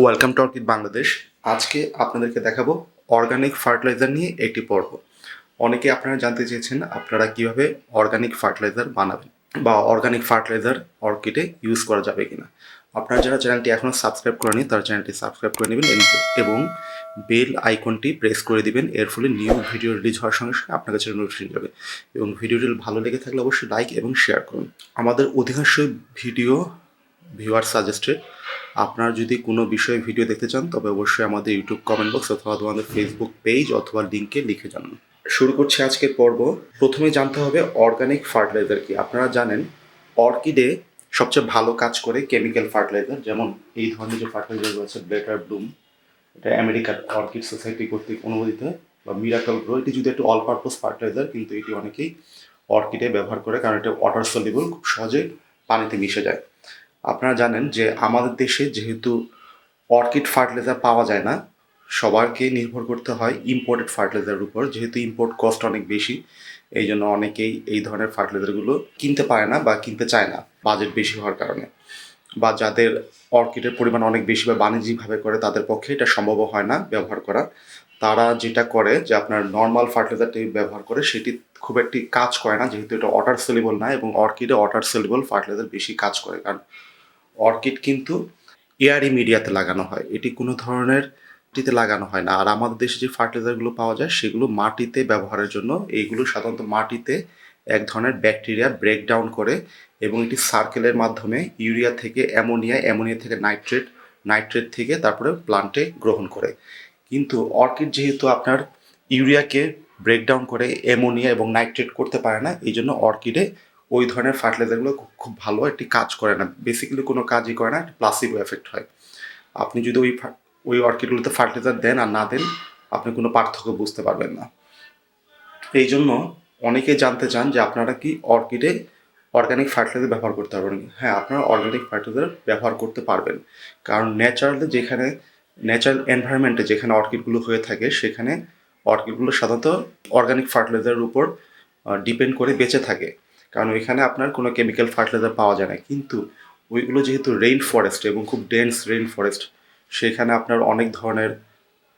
Welcome to orchid Bangladesh আজকে আপনাদেরকে দেখাবো অর্গানিক ফার্টিলাইজার নিয়ে একটি পর্ব। অনেকে আপনারা জানতে চেয়েছেন আপনারা কীভাবে অর্গানিক ফার্টিলাইজার বানাবেন বা অর্গানিক ফার্টিলাইজার অর্কিডে ইউজ করা যাবে কিনা। আপনারা যারা চ্যানেলটি এখনও সাবস্ক্রাইব করেনি তারা চ্যানেলটি সাবস্ক্রাইব করে নেবেন এবং বেল আইকনটি প্রেস করে দিবেন। এর ফলে নিউ ভিডিও রিলিজ হওয়ার সঙ্গে সঙ্গে আপনার কাছে নোটিফিকেশন যাবে। এবং ভিডিওটি ভালো লেগে থাকলে অবশ্যই লাইক এবং শেয়ার করুন। আমাদের অধিকাংশ ভিডিও ভিউয়ার সাজেস্টেড আপনারা যদি কোনো বিষয়ে ভিডিও দেখতে চান, তবে অবশ্যই আমাদের ইউটিউব কমেন্ট বক্স অথবা আমাদের ফেসবুক পেজ অথবা লিঙ্কে লিখে জানান। শুরু করছি আজকের পর্ব। প্রথমে জানতে হবে অর্গানিক ফার্টিলাইজার কি? আপনারা জানেন অর্কিডে সবচেয়ে ভালো কাজ করে কেমিক্যাল ফার্টিলাইজার যেমন এই ধরনের যে ফার্টিলাইজার রয়েছে বেটার ব্লুম এটা আমেরিকার অর্কিড সোসাইটি কর্তৃক অনুমোদিত বা মিরাকল গ্রো এটি যদি একটু অল পারপোজ ফার্টিলাইজার কিন্তু এটি অনেকেই অর্কিডে ব্যবহার করে, কারণ এটা ওয়াটার সলিবল খুব সহজে পানিতে মিশে যায়। আপনারা জানেন যে আমাদের দেশে যেহেতু অর্কিড ফার্টিলাইজার পাওয়া যায় না, সবারকে নির্ভর করতে হয় ইম্পোর্টেড ফার্টিলাইজারের উপর। যেহেতু ইম্পোর্ট কস্ট অনেক বেশি, এই জন্য অনেকেই এই ধরনের ফার্টিলাইজারগুলো কিনতে পারে না বা কিনতে চায় না বাজেট বেশি হওয়ার কারণে। বা যাদের অর্কিডের পরিমাণ অনেক বেশি বা বাণিজ্যিকভাবে করে তাদের পক্ষে এটা সম্ভব হয় না ব্যবহার করা। তারা যেটা করে যে আপনার নর্মাল ফার্টিলাইজারটি ব্যবহার করে, সেটি খুব একটি কাজ করে না, যেহেতু এটা ওয়াটার সেলিবল না এবং অর্কিডে ওয়াটার সেলিবল ফার্টিলাইজার বেশি কাজ করে। কারণ অর্কিড কিন্তু এয়ারি মিডিয়াতে লাগানো হয়, এটি কোনো ধরনের মাটিতে লাগানো হয় না। আর আমাদের দেশে যে ফার্টিলাইজারগুলো পাওয়া যায়, সেগুলো মাটিতে ব্যবহারের জন্য এইগুলো সাধারণত মাটিতে এক ধরনের ব্যাকটেরিয়া ব্রেকডাউন করে এবং এটি সার্কেলের মাধ্যমে ইউরিয়া থেকে অ্যামোনিয়া অ্যামোনিয়া থেকে নাইট্রেট নাইট্রেট থেকে তারপরে প্লান্টে গ্রহণ করে। কিন্তু অর্কিড যেহেতু আপনার ইউরিয়াকে ব্রেকডাউন করে অ্যামোনিয়া এবং নাইট্রেট করতে পারে না, এই জন্য অর্কিডে ওই ধরনের ফার্টিলাইজারগুলো খুব ভালো একটি কাজ করে না। বেসিক্যালি কোনো কাজই করে না প্লাসিবো এফেক্ট হয়। আপনি যদি ওই ওই অর্কিডগুলোতে ফার্টিলাইজার দেন আর না দেন, আপনি কোনো পার্থক্য বুঝতে পারবেন না। এই জন্য অনেকে জানতে চান যে আপনারা কি অর্কিডে অর্গানিক ফার্টিলাইজার ব্যবহার করতে পারবেন? হ্যাঁ আপনারা অর্গানিক ফার্টিলাইজার ব্যবহার করতে পারবেন। কারণ ন্যাচারালি যেখানে ন্যাচারাল এনভায়রনমেন্টে যেখানে অর্কিডগুলো হয়ে থাকে, সেখানে অর্কিডগুলো সাধারণত অর্গানিক ফার্টিলাইজারের উপর ডিপেন্ড করে বেঁচে থাকে। কারণ ওইখানে আপনার কোনো কেমিক্যাল ফার্টিলাইজার পাওয়া যায় না। কিন্তু ওইগুলো যেহেতু রেইন ফরেস্ট এবং খুব ডেন্স রেইন ফরেস্ট সেখানে আপনার অনেক ধরনের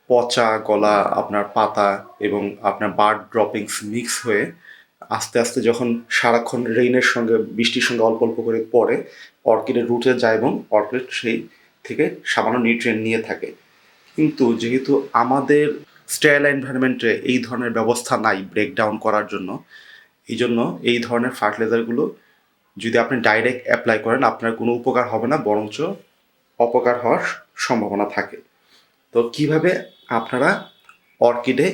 পচা গলা, আপনার পাতা এবং আপনার বার্ড ড্রপিংস মিক্স হয়ে আস্তে আস্তে যখন সারাক্ষণ রেইনের সঙ্গে, বৃষ্টির সঙ্গে অল্প অল্প করে পড়ে, অর্কিডের রুটে যায় এবং অর্কিড সেই থেকে সামান্য নিউট্রিয়েন্ট নিয়ে থাকে। কিন্তু যেহেতু আমাদের স্টেল এনভায়রনমেন্টে এই ধরনের ব্যবস্থা নাই ব্রেকডাউন করার জন্য, এই জন্য এই ধরনের ফার্টিলাইজারগুলো যদি আপনি ডাইরেক্ট অ্যাপ্লাই করেন, আপনার কোনো উপকার হবে না, বরঞ্চ অপকার হওয়ার সম্ভাবনা থাকে। তো কীভাবে আপনারা অর্কিডে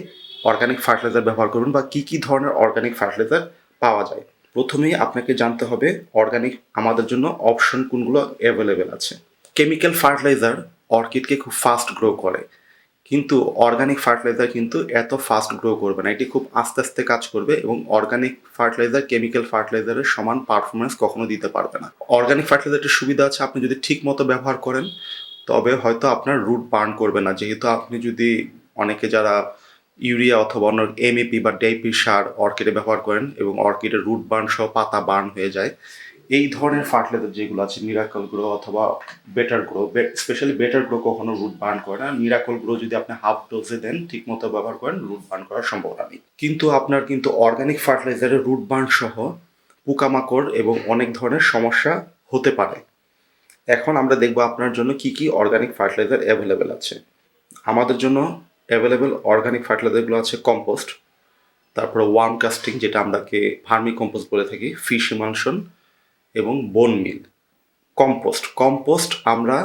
অর্গানিক ফার্টিলাইজার ব্যবহার করবেন বা কি কি ধরনের অর্গানিক ফার্টিলাইজার পাওয়া যায়? প্রথমেই আপনাকে জানতে হবে অর্গানিক আমাদের জন্য অপশন কোনগুলো অ্যাভেলেবেল আছে। কেমিক্যাল ফার্টিলাইজার অর্কিডকে খুব ফাস্ট গ্রো করে। কিন্তু অর্গানিক ফার্টিলাইজার কিন্তু এত ফাস্ট গ্রো করবে না। এটি খুব আস্তে আস্তে কাজ করবে এবং অর্গানিক ফার্টিলাইজার কেমিক্যাল ফার্টিলাইজারের সমান পারফরমেন্স কখনো দিতে পারবে না। অর্গানিক ফার্টিলাইজারটির সুবিধা আছে, আপনি যদি ঠিক মতো ব্যবহার করেন, তবে হয়তো আপনার রুট বার্ন করবে না। যেহেতু আপনি যদি অনেকে যারা ইউরিয়া অথবা অন্য এমএপি বা ডেপি সার অর্কিডে ব্যবহার করেন এবং অর্কিডের রুট বার্ন সহ পাতা বার্ন হয়ে যায় এই ধরনের ফার্টিলাইজার যেগুলো আছে মিরাকল গ্রো অথবা Better Gro specially Better Gro কখনো রুট বার্ন করে না। মিরাকল গ্রো যদি আপনি হাফ ডোজে দেন ঠিক মতো ব্যবহার করেন রুট বার্ন করার সম্ভাবনা নেই। কিন্তু আপনার কিন্তু অর্গানিক ফার্টিলাইজারের রুট বার্ন সহ পোকামাকড় এবং অনেক ধরনের সমস্যা হতে পারে। এখন আমরা দেখব আপনার জন্য কি কি অর্গানিক ফার্টিলাইজার অ্যাভেলেবেল আছে। আমাদের জন্য অ্যাভেলেবেল অর্গানিক ফার্টিলাইজারগুলো আছে কম্পোস্ট তারপরে ওয়ার্ম কাস্টিং যেটা আমরাকে ভার্মি কম্পোস্ট বলে থাকি ফিশ ইমালশন এবং বোন মিল কম্পোস্ট কম্পোস্ট আমরা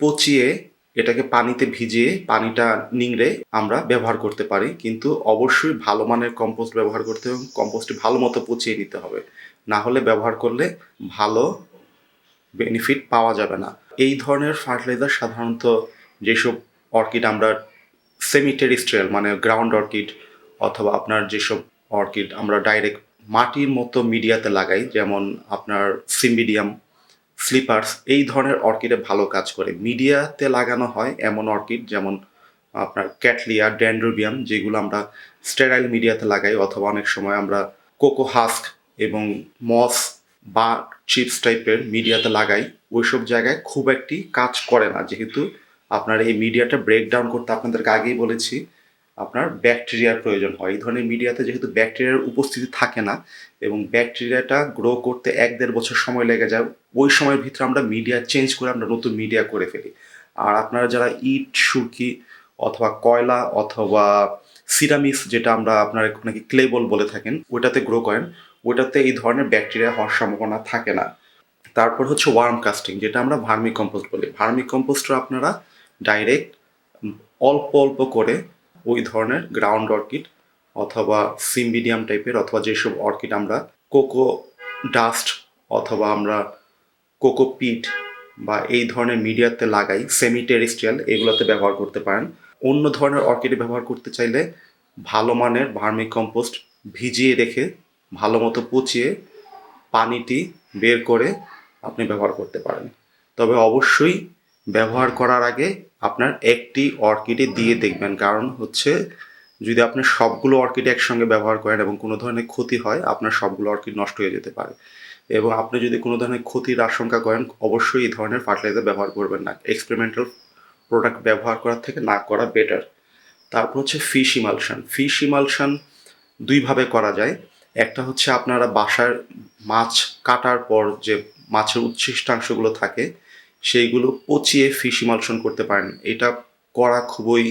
পচিয়ে এটাকে পানিতে ভিজিয়ে, পানিটা নিংড়ে আমরা ব্যবহার করতে পারি। কিন্তু অবশ্যই ভালো মানের কম্পোস্ট ব্যবহার করতে হবে কম্পোস্টটি ভালো মতো পচিয়ে নিতে হবে। না হলে ব্যবহার করলে ভালো বেনিফিট পাওয়া যাবে না। এই ধরনের ফার্টিলাইজার সাধারণত যেসব অর্কিড আমরা সেমি টেরিস্ট্রিয়াল মানে গ্রাউন্ড অর্কিড অথবা আপনার যেসব অর্কিড আমরা ডাইরেক্ট মাটির মতো মিডিয়াতে লাগাই, যেমন আপনার সিম্বিডিয়াম স্লিপার্স এই ধরনের অর্কিডে ভালো কাজ করে। মিডিয়াতে লাগানো হয় এমন অর্কিড, যেমন আপনার ক্যাটলিয়া, ড্যান্ড্রোবিয়াম, যেগুলো আমরা স্টেরাইল মিডিয়াতে লাগাই, অথবা অনেক সময় আমরা কোকো হাস্ক এবং মস বা চিপস টাইপের মিডিয়াতে লাগাই। ওইসব জায়গায় খুব একটি কাজ করে না। যেহেতু আপনার এই মিডিয়াটা ব্রেকডাউন করতে আপনাদেরকে আগেই বলেছি আপনার ব্যাকটেরিয়ার প্রয়োজন হয়। এই ধরনের মিডিয়াতে যেহেতু ব্যাকটেরিয়ার উপস্থিতি থাকে না এবং ব্যাকটেরিয়াটা গ্রো করতে এক দেড় বছর সময় লেগে যায়, ওই সময়ের ভিতরে আমরা মিডিয়া চেঞ্জ করে আমরা নতুন মিডিয়া করে ফেলি। আর আপনারা যারা ইট, সুরকি অথবা কয়লা অথবা সিরামিক্স যেটা আমরা আপনার নাকি ক্লেবল বলে থাকেন ওটাতে গ্রো করেন ওটাতে এই ধরনের ব্যাকটেরিয়া হওয়ার সম্ভাবনা থাকে না। তারপর হচ্ছে ওয়ার্ম কাস্টিং যেটা আমরা ভার্মি কম্পোস্ট বলি। ভার্মি কম্পোস্টও আপনারা ডাইরেক্ট অল্প অল্প করে ওই ধরনের গ্রাউন্ড অর্কিড অথবা সিম্বিডিয়াম টাইপের অথবা যেসব অর্কিড আমরা কোকো ডাস্ট অথবা আমরা কোকো পিট বা এই ধরনের মিডিয়াতে লাগাই সেমি টেরিস্ট্রিয়াল এগুলোতে ব্যবহার করতে পারেন। অন্য ধরনের অর্কিডে ব্যবহার করতে চাইলে ভালো মানের ভার্মি কম্পোস্ট ভিজিয়ে রেখে, ভালো মতো পচিয়ে পানিটি বের করে আপনি ব্যবহার করতে পারেন। তবে অবশ্যই ব্যবহার করার আগে আপনার একটি অর্কিডে দিয়ে দেখবেন। কারণ হচ্ছে, যদি আপনি সবগুলো অর্কিড একসঙ্গে ব্যবহার করেন এবং কোনো ধরনের ক্ষতি হয়, আপনার সবগুলো অর্কিড নষ্ট হয়ে যেতে পারে। এবং আপনি যদি কোনো ধরনের ক্ষতির আশঙ্কা করেন, অবশ্যই এই ধরনের ফার্টিলাইজার ব্যবহার করবেন না। এক্সপেরিমেন্টাল প্রোডাক্ট ব্যবহার করার থেকে না করা বেটার তারপর হচ্ছে ফিশ ইমালশন ফিশ ইমালশন দুইভাবে করা যায়। একটা হচ্ছে আপনারা বাসার মাছ কাটার পর যে মাছের উচ্ছিষ্টাংশগুলো থাকে সেইগুলো পচিয়ে ফিশ ইমালশন করতে পারেন। এটা করা খুবই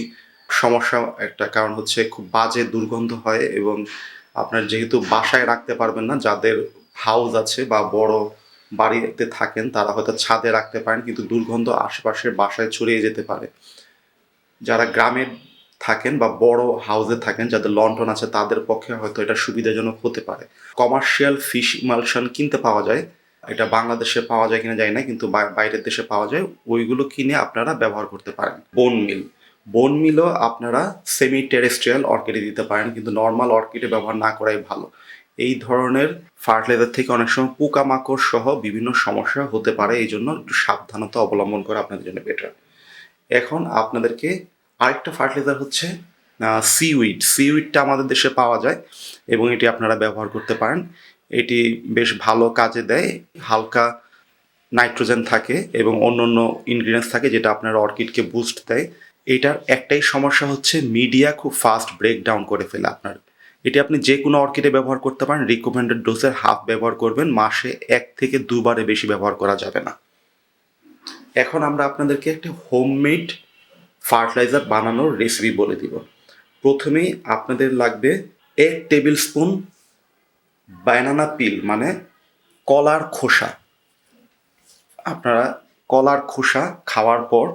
সমস্যা একটা কারণ হচ্ছে খুব বাজে দুর্গন্ধ হয় এবং আপনার যেহেতু বাসায় রাখতে পারবেন না, যাদের হাউস আছে বা বড় বাড়িতে থাকেন, তারা হয়তো ছাদে রাখতে পারেন, কিন্তু দুর্গন্ধ আশেপাশের বাসায় ছড়িয়ে যেতে পারে। যারা গ্রামে থাকেন বা বড় হাউসে থাকেন, যাদের লন্ঠন আছে, তাদের পক্ষে হয়তো এটা সুবিধাজনক হতে পারে। কমার্শিয়াল ফিশ ইমালশন কিনতে পাওয়া যায় এটা বাংলাদেশে পাওয়া যায় কিনা যায় না, কিন্তু বাইরের দেশে পাওয়া যায়। ওইগুলো কিনে আপনারা ব্যবহার করতে পারেন। বোন মিল। বোন মিলও আপনারা সেমি টেরেস্ট্রিয়াল অর্কিডে দিতে পারেন, কিন্তু নর্মাল অর্কিডে ব্যবহার না করাই ভালো। এই ধরনের ফার্টিলাইজার থেকে অনেক সময় পোকামাকড় সহ বিভিন্ন সমস্যা হতে পারে, এই জন্য একটু সাবধানতা অবলম্বন করা আপনাদের জন্য বেটার এখন আপনাদেরকে আরেকটা ফার্টিলাইজার হচ্ছে সিউইড সিউইডটা আমাদের দেশে পাওয়া যায় এবং এটি আপনারা ব্যবহার করতে পারেন। এটি বেশ ভালো কাজে দেয়। হালকা নাইট্রোজেন থাকে এবং অন্য অন্য ইনগ্রিডিয়েন্টস থাকে যেটা আপনার অর্কিডকে বুস্ট দেয়। এটার একটাই সমস্যা হচ্ছে মিডিয়া খুব ফাস্ট ব্রেক ডাউন করে ফেলে আপনার। এটি আপনি যে কোনো অর্কিডে ব্যবহার করতে পারেন রিকমেন্ডেড ডোজের হাফ ব্যবহার করবেন, মাসে এক থেকে দুবারে বেশি ব্যবহার করা যাবে না। এখন আমরা আপনাদেরকে একটি হোমমেড ফার্টিলাইজার বানানোর রেসিপি বলে দিব। প্রথমেই আপনাদের লাগবে এক টেবিল স্পুন ব্যানানা পিল মানে কলার খোসা। আপনারা কলার খোসা খাওয়ার পর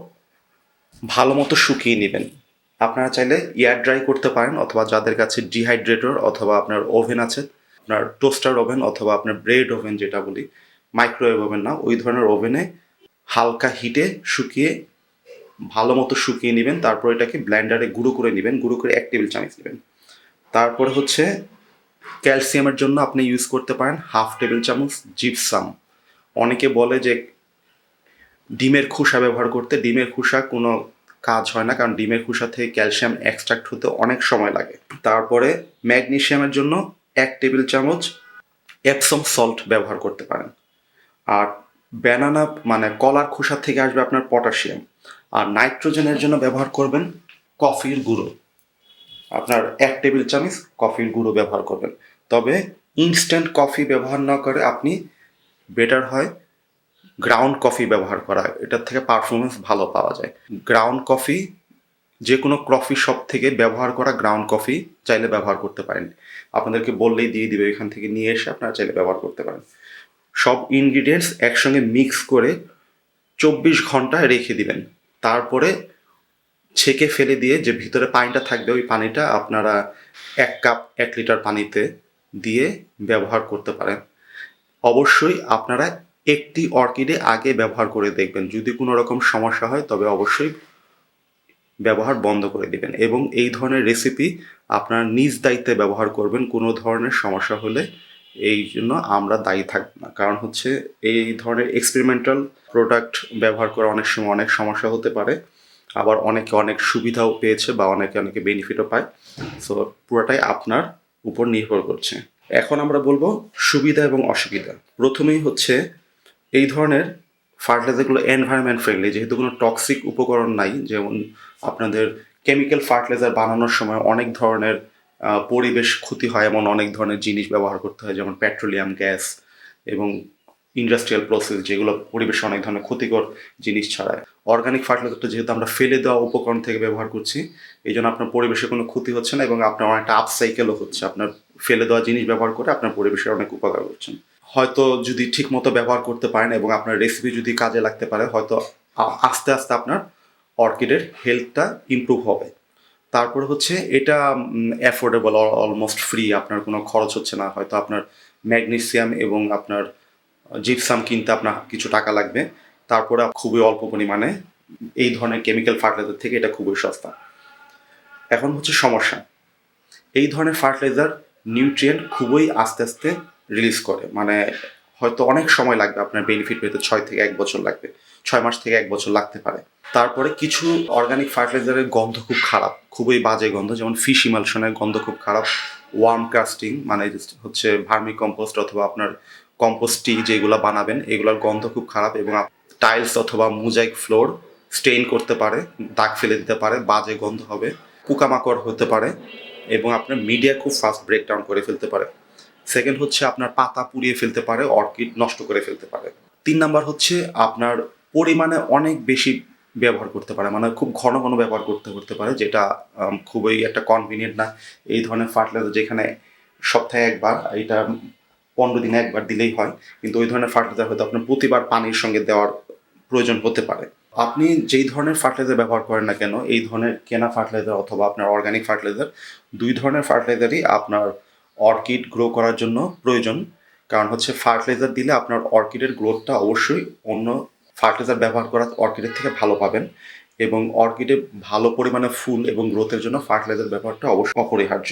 ভালো মতো শুকিয়ে নেবেন। আপনারা চাইলে এয়ার ড্রাই করতে পারেন অথবা যাদের কাছে ডিহাইড্রেটর অথবা আপনার ওভেন আছে, আপনার টোস্টার ওভেন অথবা আপনার ব্রেড ওভেন যেটা বলি মাইক্রোওয়েভ ওভেন না, ওই ধরনের ওভেনে হালকা হিটে শুকিয়ে ভালো মতো শুকিয়ে নেবেন। তারপর এটাকে ব্ল্যান্ডারে গুঁড়ো করে নেবেন, গুঁড়ো করে এক টেবিল চামচ নেবেন। তারপরে হচ্ছে ক্যালসিয়ামের জন্য আপনি ইউজ করতে পারেন হাফ টেবিল চামচ জিপসাম অনেকে বলে যে ডিমের খোসা ব্যবহার করতে ডিমের খোসা কোনো কাজ হয় না, কারণ ডিমের খোসা থেকে ক্যালসিয়াম এক্সট্রাক্ট হতে অনেক সময় লাগে। তারপরে ম্যাগনেশিয়ামের জন্য এক টেবিল চামচ এপসম সল্ট ব্যবহার করতে পারেন। আর ব্যানানা মানে কলার খোসা থেকে আসবে আপনার পটাশিয়াম আর নাইট্রোজেনের জন্য ব্যবহার করবেন কফির গুঁড়ো। আপনার এক টেবিল চামচ কফির গুঁড়ো ব্যবহার করবেন। তবে ইনস্ট্যান্ট কফি ব্যবহার না করে আপনি বেটার হয় গ্রাউন্ড কফি ব্যবহার করা। এটার থেকে পারফরমেন্স ভালো পাওয়া যায়। গ্রাউন্ড কফি যে কোনো কফি শপ থেকে ব্যবহার করা গ্রাউন্ড কফি চাইলে ব্যবহার করতে পারেন। আপনাদেরকে বললেই দিয়ে দিবে, এখান থেকে নিয়ে এসে আপনারা চাইলে ব্যবহার করতে পারেন। সব ইনগ্রিডিয়েন্টস একসঙ্গে মিক্স করে চব্বিশ ঘণ্টা রেখে দিবেন। তারপরে ছেঁকে ফেলে দিয়ে যে ভিতরে পানিটা থাকবে, ওই পানিটা আপনারা এক কাপ, এক লিটার পানিতে দিয়ে ব্যবহার করতে পারেন। অবশ্যই আপনারা একটি অর্কিডে আগে ব্যবহার করে দেখবেন। যদি কোনো রকম সমস্যা হয়, তবে অবশ্যই ব্যবহার বন্ধ করে দিবেন এবং এই ধরনের রেসিপি আপনার নিজ দায়িত্বে ব্যবহার করবেন। কোনো ধরনের সমস্যা হলে এই জন্য আমরা দায়ী থাকব না কারণ হচ্ছে এই ধরনের এক্সপেরিমেন্টাল প্রোডাক্ট ব্যবহার করা অনেক সময় অনেক সমস্যা হতে পারে। আবার অনেকে অনেক সুবিধাও পেয়েছে বা অনেকে অনেকে বেনিফিটও পায়। সো পুরোটাই আপনার উপর নির্ভর করছে। এখন আমরা বলব সুবিধা এবং অসুবিধা। প্রথমেই হচ্ছে এই ধরনের ফার্টিলাইজারগুলো এনভায়রনমেন্ট ফ্রেন্ডলি যেহেতু কোনো টক্সিক উপকরণ নাই, যেমন আপনাদের কেমিক্যাল ফার্টিলাইজার বানানোর সময় অনেক ধরনের পরিবেশ ক্ষতি হয়, এমন অনেক ধরনের জিনিস ব্যবহার করতে হয়, যেমন পেট্রোলিয়াম গ্যাস এবং ইন্ডাস্ট্রিয়াল প্রসেস যেগুলো পরিবেশে অনেক ধরনের ক্ষতিকর জিনিস ছাড়ায়। অর্গানিক ফার্টিলাইজারটা যেহেতু আমরা ফেলে দেওয়া উপকরণ থেকে ব্যবহার করছি, এই জন্য আপনার পরিবেশে কোনো ক্ষতি হচ্ছে না এবং আপনার অনেকটা আপসাইকেলও হচ্ছে। আপনার ফেলে দেওয়া জিনিস ব্যবহার করে আপনার পরিবেশের অনেক উপকার করছেন। হয়তো যদি ঠিক মতো ব্যবহার করতে পারেন এবং আপনার রেসিপি যদি কাজে লাগতে পারে, হয়তো আস্তে আস্তে আপনার অর্কিডের হেলথটা ইমপ্রুভ হবে। তারপরে হচ্ছে এটা অ্যাফোর্ডেবল অলমোস্ট ফ্রি আপনার কোনো খরচ হচ্ছে না। হয়তো আপনার ম্যাগনেসিয়াম এবং আপনার জিপসাম কিনতে আপনার কিছু টাকা লাগবে। তারপরে খুবই অল্প পরিমাণে এই ধরনের কেমিক্যাল ফার্টিলাইজার থেকে এটা খুবই সস্তা। এখন হচ্ছে সমস্যা। এই ধরনের ফার্টিলাইজার নিউট্রিয়েন্ট খুবই আস্তে আস্তে রিলিজ করে। মানে হয়তো অনেক সময় লাগবে, আপনার বেনিফিট পেতে ছয় থেকে এক বছর লাগবে। ছয় মাস থেকে এক বছর লাগতে পারে। তারপরে কিছু অর্গানিক ফার্টিলাইজারের গন্ধ খুব খারাপ। খুবই বাজে গন্ধ, যেমন ফিশ ইমালশনের গন্ধ খুব খারাপ। ওয়ার্ম কাস্টিং মানে হচ্ছে ভার্মি কম্পোস্ট অথবা আপনার কম্পোস্ট যেগুলো বানাবেন, এগুলোর গন্ধ খুব খারাপ এবং টাইলস অথবা মোজাইক ফ্লোর স্টেইন করতে পারে, দাগ ফেলে দিতে পারে, বাজে গন্ধ হবে, পোকামাকড় হতে পারে এবং আপনার মিডিয়া খুব ফাস্ট ব্রেকডাউন করে ফেলতে পারে। সেকেন্ড হচ্ছে আপনার পাতা পুড়িয়ে ফেলতে পারে, অর্কিড নষ্ট করে ফেলতে পারে। তিন নাম্বার হচ্ছে আপনার পরিমাণে অনেক বেশি ব্যবহার করতে পারে মানে খুব ঘন ঘন ব্যবহার করতে করতে পারে, যেটা খুবই একটা কনভিনিয়েন্ট না। এই ধরনের ফার্টিলাইজার যেখানে সপ্তাহে একবার, এটা পনেরো দিনে একবার দিলেই হয়। কিন্তু ওই ধরনের ফার্টিলাইজার হয়তো আপনার প্রতিবার পানির সঙ্গে দেওয়ার প্রয়োজন হতে পারে। আপনি যেই ধরনের ফার্টিলাইজার ব্যবহার করেন না কেন, এই ধরনের কেনা ফার্টিলাইজার অথবা আপনার অর্গানিক ফার্টিলাইজার দুই ধরনের ফার্টিলাইজারই আপনার অর্কিড গ্রো করার জন্য প্রয়োজন। কারণ হচ্ছে ফার্টিলাইজার দিলে আপনার অর্কিডের গ্রোথটা অবশ্যই অন্য ফার্টিলাইজার ব্যবহার করা অর্কিডের থেকে ভালো পাবেন। এবং অর্কিডে ভালো পরিমাণে ফুল এবং গ্রোথের জন্য ফার্টিলাইজার ব্যবহারটা অবশ্যই অপরিহার্য।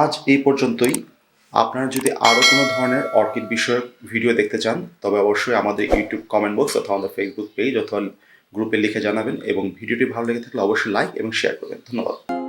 আজ এই পর্যন্তই। আপনারা যদি আরও কোনো ধরনের অর্কিড বিষয়ক ভিডিও দেখতে চান, তবে অবশ্যই আমাদের ইউটিউব কমেন্ট বক্স অথবা আমাদের ফেসবুক পেজ অথবা গ্রুপে লিখে জানাবেন এবং ভিডিওটি ভালো লেগে থাকলে অবশ্যই লাইক এবং শেয়ার করবেন। ধন্যবাদ।